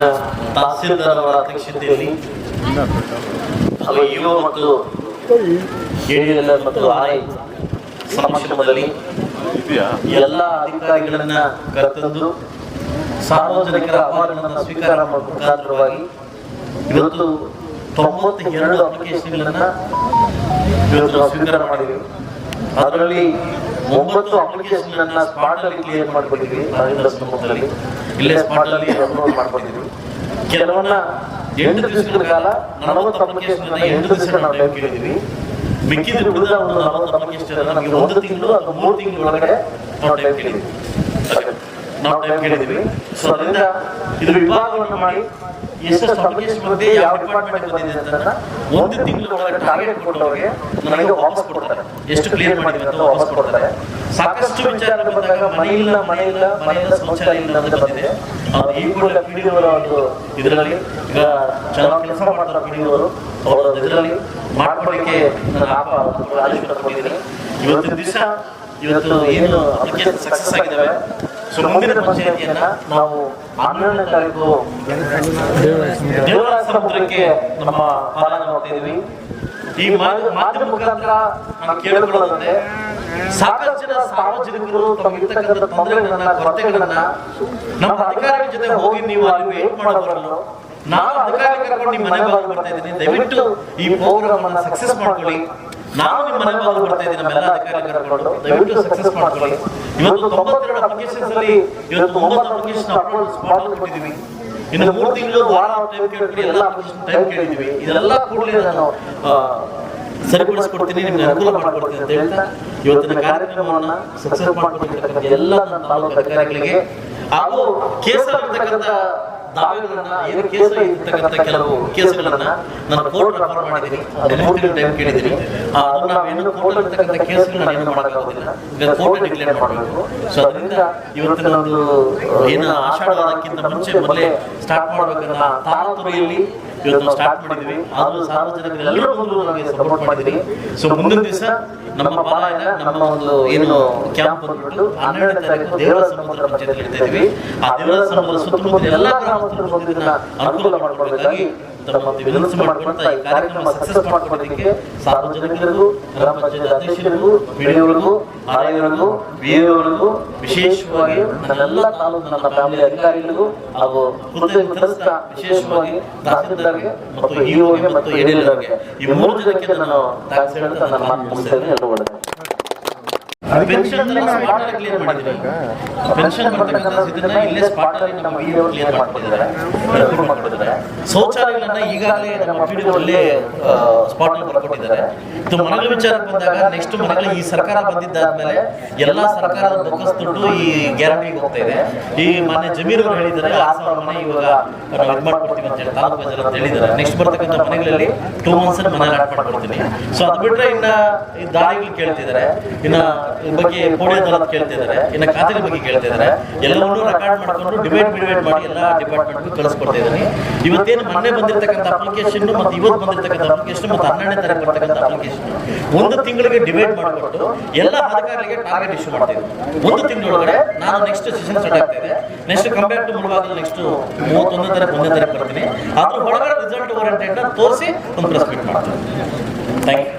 ತಹಸೀಲ್ದಾರ್ ಅಧ್ಯಕ್ಷತೆಯಲ್ಲಿ ಹಾಗೂ ಯುವ ಮತ್ತು ಎಲ್ ಮತ್ತು ಆರ್ಐ ಸಮಕ್ಷಮದಲ್ಲಿ ಎಲ್ಲ ಅಧಿಕಾರಿಗಳನ್ನ ಕರೆತಂದು ಸಾರ್ವಜನಿಕರ ಅವಾರ್ಡ್ಗಳನ್ನು ಸ್ವೀಕಾರ ಮಾಡುವ ಮುಖಾಂತರವಾಗಿ ಇವತ್ತು ತೊಂಬತ್ತ ಎರಡು ಅಪ್ಲಿಕೇಶನ್ಗಳನ್ನ ಇವತ್ತು ಸ್ವೀಕಾರ ಮಾಡಿದೆವು. ಅದರಲ್ಲಿ ಒಂಬತ್ತು ಅಪ್ಲಿಕೇಶನ್ ಅನ್ನ ಸ್ಪಾಟ್ ಅಲ್ಲಿ ಕ್ಲಿಯರ್ ಮಾಡ್ಕೊಂಡಿದ್ವಿ ನಾವಿಂದ ಸಮ್ಮುಖದಲ್ಲಿ ಇಲ್ಲೇ ಸ್ಪಾಟ್ ಅಲ್ಲಿ ಅಪ್ಲೋಡ್ ಮಾಡ್ಕೊಂಡಿದ್ವಿ ಕೆಲವನ್ನ ಎಂಟು ದಿವಸಗಳ ಕಾಲ ನಲವತ್ತು ಅಪ್ಲಿಕೇಶನ್ ಅನ್ನ ಎಂಟು ದಿವಸ ನಾವು ಟೈಮ್ ಕೇಳಿದ್ವಿ ಮಿಕ್ಕಿದ ಉಳಿದ ಒಂದು ನಲವತ್ತು ಅಪ್ಲಿಕೇಶನ್ ಅನ್ನ ನಮಗೆ ಒಂದು ತಿಂಗಳು ಅಥವಾ ಮೂರು ತಿಂಗಳ ಒಳಗಡೆ ನಾವು ಟೈಮ್ ಕೇಳಿದ್ವಿ ನಾವು ಟೈಮ್ ಕೇಳಿದ್ವಿ ಸೊ ಅದರಿಂದ ಇದು ವಿಭಾಗವನ್ನು ಮಾಡಿ ಎಷ್ಟೆಷ್ಟು ಅಪ್ಲಿಕೇಶನ್ ಬಂದಿದೆ ಯಾವ ಡಿಪಾರ್ಟ್ಮೆಂಟ್ ಬಂದಿದೆ ಅಂತ ಒಂದು ತಿಂಗಳ ಒಳಗೆ ಟಾರ್ಗೆಟ್ ಕೊಟ್ಟವರಿಗೆ ನನಗೆ ವಾಪಸ್ ಕೊಡ್ತಾರೆ. ಎಷ್ಟು ಕ್ಲಿಯರ್ ಮಾಡಿದ್ವಿ ಅಂತ ವಾಪಸ್ ಕೊಡ್ತಾರೆ. ಸಾಕಷ್ಟು ವಿಚಾರ ಬಂದಾಗ ಮನೆಯಿಲ್ಲ ಇಲ್ಲ ಮನೆ ಇಲ್ಲ ಮನೆಯಿಂದ ಶೌಚಾಲಯ ಇಲ್ಲ ಅಂತ ಬಂದಿದೆ. ಅದು ಈ ಕೂಡ ಪಿಡಿಯವರ ಒಂದು ಇದರಲ್ಲಿ ಈಗ ಚೆನ್ನಾಗಿ ಕೆಲಸ ಮಾಡ್ತಾರೆ ಪಿಡಿಯವರು ಅವರ. ಇದರಲ್ಲಿ ಮಾಡ್ಕೊಳ್ಳಿಕ್ಕೆ ನನ್ನ ಆಪ ಆದೇಶ ಇವತ್ತಿನ ದಿವಸ ಇವತ್ತು ಏನು ಅಪ್ಲಿಕೇಶನ್ ಸಕ್ಸಸ್ ಆಗಿದ್ದಾವೆ? ಸೊ ಮುಂದಿನ ನಾವು ಹನ್ನೆರಡನೇ ತಾರೀಕು ದೇವರಾಜ ಸಮುದ್ರಕ್ಕೆ ನಮ್ಮ ಪಾಲನೆ ಮಾಡ್ತಾ ಇದೀವಿ ಈ ಮಾಧ್ಯಮ ಮುಖಾಂತರ ನಾನು ಸಾಕಷ್ಟು ಜನ ಸಾರ್ವಜನಿಕರು ತಮಗಿರ್ತಕ್ಕಂಥ ತೊಂದರೆಗಳನ್ನ, ಕೊರತೆಗಳನ್ನ ನಮ್ಮ ಅಧಿಕಾರಿಗಳ ಜೊತೆ ಹೋಗಿ ನೀವು ಅಲ್ಲಿ ವೇಟ್ ಮಾಡೋದ್ರಲ್ಲೂ ನಾನು ಅಧಿಕಾರಿ ಕರ್ಕೊಂಡು ನಿಮ್ಮ ಮನೆ ಬಾಗಿಲು ಬರ್ತಾ ಇದ್ದೀನಿ. ದಯವಿಟ್ಟು ಈ ಪ್ರೋಗ್ರಾಮ್ ಅನ್ನ ಸಕ್ಸಸ್ ಮಾಡ್ಕೊಳ್ಳಿ. ನಾನು ನಿಮ್ಮ ಮನೆ ಬಾಗಿಲು ಬರ್ತಾ ಇದ್ದೀನಿ ನಮ್ಮೆಲ್ಲ ಅಧಿಕಾರಿ ಕರ್ಕೊಂಡು ದಯವಿಟ್ಟು ಸಕ್ಸಸ್ ಮಾಡ್ಕೊಳ್ಳಿ. ಇವತ್ತು ತೊಂಬತ್ತೆರಡು ಅಪ್ಲಿಕೇಶನ್ಸ್ ಅಲ್ಲಿ ಇವತ್ತು ಒಂಬತ್ತು ಅಪ್ಲಿಕೇಶನ್ ಅಪ್ಲೋಡ್ ಸ್ಪಾಟ್ ಕೊಟ್ಟಿದ್ದೀವಿ. ಇನ್ನು ಮೂರು ತಿಂಗಳು ವಾರ ಟೈಮ್ ಕೇಳ್ತೀವಿ ಎಲ್ಲ ಅಪ್ಲಿಕೇಶನ್ ಟೈಮ್ ಕೇಳಿದ್ದೀವಿ ಇದೆಲ್ಲ ಕೂಡಲೇ ನಾನು ಸರಿಪಡಿಸ್ಕೊಡ್ತೀನಿ ನಿಮ್ಗೆ ಅನುಕೂಲ ಮಾಡ್ಕೊಡ್ತೀನಿ ಅಂತ ಹೇಳ್ತಾ ಇವತ್ತಿನ ಕಾರ್ಯಕ್ರಮವನ್ನ ಸಕ್ಸಸ್ ಮಾಡ್ಕೊಂಡಿರ್ತಕ್ಕಂಥ ಎಲ್ಲ ನನ್ನ ತಾಲೂಕು ಅಧಿಕಾರಿಗಳಿಗೆ ಹಾಗೂ ಕೇಸಲ್ಲಿರ್ತಕ್ಕಂಥ ಕೇಸ್ ಇರ್ತಕ್ಕಂಥ ಕೆಲವು ಕೇಸ್ಗಳನ್ನ ನಾನು ಕೋರ್ಟ್ ರೆಫರ್ ಮಾಡಿದ್ದೀನಿ. ಅದು ಮೂರು ತಿಂಗಳು ಟೈಮ್ ಕೇಳಿದ್ದೀನಿ. ಆ, ಅದನ್ನ ನಾವೇನು ಕೋರ್ಟ್ ಇರ್ತಕ್ಕಂಥ ಕೇಸ್ಗಳನ್ನ ಏನು ಮಾಡೋಕ್ಕಾಗೋದಿಲ್ಲ. ಈಗ ಕೋರ್ಟ್ ಡಿಕ್ಲೇರ್ ಮಾಡಬೇಕು. ಸೊ ಅದರಿಂದ ಇವತ್ತಿನ ಒಂದು ಏನು ಆಷಾಢಕ್ಕಿಂತ ಮುಂಚೆ ಮೊದಲೇ ಸ್ಟಾರ್ಟ್ ಮಾಡ್ಬೇಕನ್ನ ತಾರಾತುರಿಯಲ್ಲಿ ಇವತ್ತು ನಾವು ಸ್ಟಾರ್ಟ್ ಮಾಡಿದ್ವಿ. ಆದ್ರೂ ಸಾರ್ವಜನಿಕರೆಲ್ಲರೂ ಬಂದು ನಮಗೆ ಸಪೋರ್ಟ್ ಮಾಡಿದ್ರಿ ಸೊ ಮುಂದಿನ ದಿವಸ ನಮ್ಮ ಪಾಲಾಯನ ನಮ್ಮ ಒಂದು ಏನು ಕ್ಯಾಂಪ್ ಬಂದ್ಬಿಟ್ಟು ಹನ್ನೆರಡನೇ ತಾರೀಕು ದೇವರ ಸಮುದ್ರ ಪಂಚಾಯತ್ ಇಡ್ತಾ ಇದ್ವಿ ಆ ದೇವರ ಸಮುದ್ರ ಸುತ್ತಮುತ್ತ ಎಲ್ಲ ಗ್ರಾಮಸ್ಥರು ಬಂದು ಇದನ್ನ ಅನುಕೂಲ ಮಾಡ್ಕೊಳ್ಬೇಕಾಗಿ ವಿನಂತಿ ಮಾಡ್ಕೊಳ್ತಾ ಈ ಕಾರ್ಯಕ್ರಮ ಸಕ್ಸಸ್ ಮಾಡ್ಕೊಳ್ಳೋದಕ್ಕೆ ಸಾರ್ವಜನಿಕರಿಗೂ ಗ್ರಾಮ ಪಂಚಾಯತ್ ಅಧ್ಯಕ್ಷರಿಗೂ ಆರ್ಯವರಿಗೂ ವಿಶೇಷವಾಗಿ ನನ್ನೆಲ್ಲ ತಾಲೂಕು ನನ್ನ ಫ್ಯಾಮಿಲಿ ಅಧಿಕಾರಿಗಳಿಗೂ ಹಾಗೂ ಹೃದಯ ವಿಶೇಷವಾಗಿ ತಹಸೀಲ್ದಾರ್ಗೆ ಮತ್ತು ಇಒಗೆ ಮತ್ತು ಈ ಮೂರು ಜನಕ್ಕೆ ನಾನು ಥ್ಯಾಂಕ್ಸ್ ಹೇಳ್ತಾ ನನ್ನ ಮಾತು ಮುಗಿಸ್ತೇನೆ ಎಲ್ಲರೂ ಒಳ್ಳೆಯದು ಪೆನ್ಷನ್ ಕ್ಲಿಯರ್ ಮಾಡಿದ್ವಿ ಪೆನ್ಷನ್ ಬರ್ತಕ್ಕಂಥ ಇದನ್ನ ಇಲ್ಲೇ ಸ್ಪಾಟ್ ಅಲ್ಲಿ ನಮ್ಮ ಕ್ಲಿಯರ್ ಮಾಡ್ಕೊಂಡಿದ್ದಾರೆ ಮಾಡ್ಕೊಂಡಿದ್ದಾರೆ ಶೌಚಾಲಯಗಳನ್ನ ಈಗಾಗಲೇ ನಮ್ಮ ವಿಡಿಯೋ ಅಲ್ಲೇ ಸ್ಪಾಟ್ ಅಲ್ಲಿ ಬರ್ಕೊಟ್ಟಿದ್ದಾರೆ ಇದು ಮನೆಗಳ ವಿಚಾರಕ್ಕೆ ಬಂದಾಗ ನೆಕ್ಸ್ಟ್ ಮನೆಗಳು ಈ ಸರ್ಕಾರ ಬಂದಿದ್ದಾದ್ಮೇಲೆ ಎಲ್ಲ ಸರ್ಕಾರದ ಬೊಕ್ಕಸ್ ದುಡ್ಡು ಈ ಗ್ಯಾರಂಟಿಗೆ ಹೋಗ್ತಾ ಇದೆ. ಈ ಮನೆ ಜಮೀರ್ ಅವರು ಹೇಳಿದ್ದಾರೆ, ಆ ಸಾವಿರ ಮನೆ ಇವಾಗ ಇದು ಮಾಡ್ಕೊಡ್ತೀವಿ ಅಂತ ಹೇಳಿ, ತಾಲೂಕು ಬಜಾರ್ ಅಂತ ಹೇಳಿದ್ದಾರೆ. ನೆಕ್ಸ್ಟ್ ಬರ್ತಕ್ಕಂಥ ಮನೆಗಳಲ್ಲಿ ಟೂ ಮಂತ್ಸ್ ಮನೆ ಲಾಟ್ ಮಾಡ್ಕೊಡ್ತೀನಿ. ಸೊ ಅದು ಬಿಟ್ರೆ ಇನ್ನ ಈ ದಾರಿಗಳು ಕೇಳ್ತಿದ್ದಾರೆ. ಇನ್ನ ಬಗ್ಗೆ ಪೋಡಿಯೋ ಅದಾಲತ್ ಕೇಳ್ತಿದ್ದಾರೆ. ಇನ್ನ ಖಾತೆಗಳ ಬಗ್ಗೆ ಕೇಳ್ತಿದ್ದಾರೆ. ಎಲ್ಲವನ್ನೂ ರೆಕಾರ್ಡ್ ಮಾಡ್ಕೊಂಡು ಡಿಬೇಟ್ ಡಿಬೇಟ್ ಮಾಡಿ ಎಲ್ಲ ಡಿಪಾರ್ಟ್ಮೆಂಟ್ಗೂ ಕಳಿಸ್ಕೊಡ್ತಾ ಇದ್ದೀನಿ. ಇವತ್ತೇನು ಮೊನ್ನೆ ಬಂದಿರತಕ್ಕಂಥ ಅಪ್ಲಿಕೇಶನ್ ಮತ್ತು ಇವತ್ತು ಬಂದಿರತಕ್ಕಂಥ ಅಪ್ಲಿಕೇಶನ್ ಮತ್ತು ಹನ್ನೆರಡನೇ ತಾರೀಕು ಬರ್ತಕ್ಕಂಥ ಅಪ್ಲಿಕೇಶನ್ ಒಂದು ತಿಂಗಳಿಗೆ ಡಿಬೇಟ್ ಮಾಡಿಕೊಟ್ಟು ಎಲ್ಲ ಅಧಿಕಾರಿಗಳಿಗೆ ಟಾರ್ಗೆಟ್ ಇಶ್ಯೂ ಮಾಡ್ತೀವಿ. ಒಂದು ತಿಂಗಳೊಳಗಡೆ ನಾನು ನೆಕ್ಸ್ಟ್ ಸೆಷನ್ ಸ್ಟಾರ್ಟ್ ಆಗ್ತಾ ಇದೆ. ನೆಕ್ಸ್ಟ್ ಕಂಪೇರ್ ಟು ಮುಳುಗಾಗಲು ನೆಕ್ಸ್ಟ್ ಮೂವತ್ತೊಂದನೇ ತಾರೀಕು, ಒಂದನೇ ತಾರೀಕು ಬರ್ತೀನಿ. ಅದ್ರ ಒಳಗಡೆ ರಿಸಲ್ಟ್ ಓರಿಯೆಂಟೆಡ್ ತೋರಿಸಿ ಒಂದು ಪ್ರೆಸ್ ಮೀಟ್ ಮಾಡ್ತೀನಿ ಥ್ಯಾಂಕ್ ಯು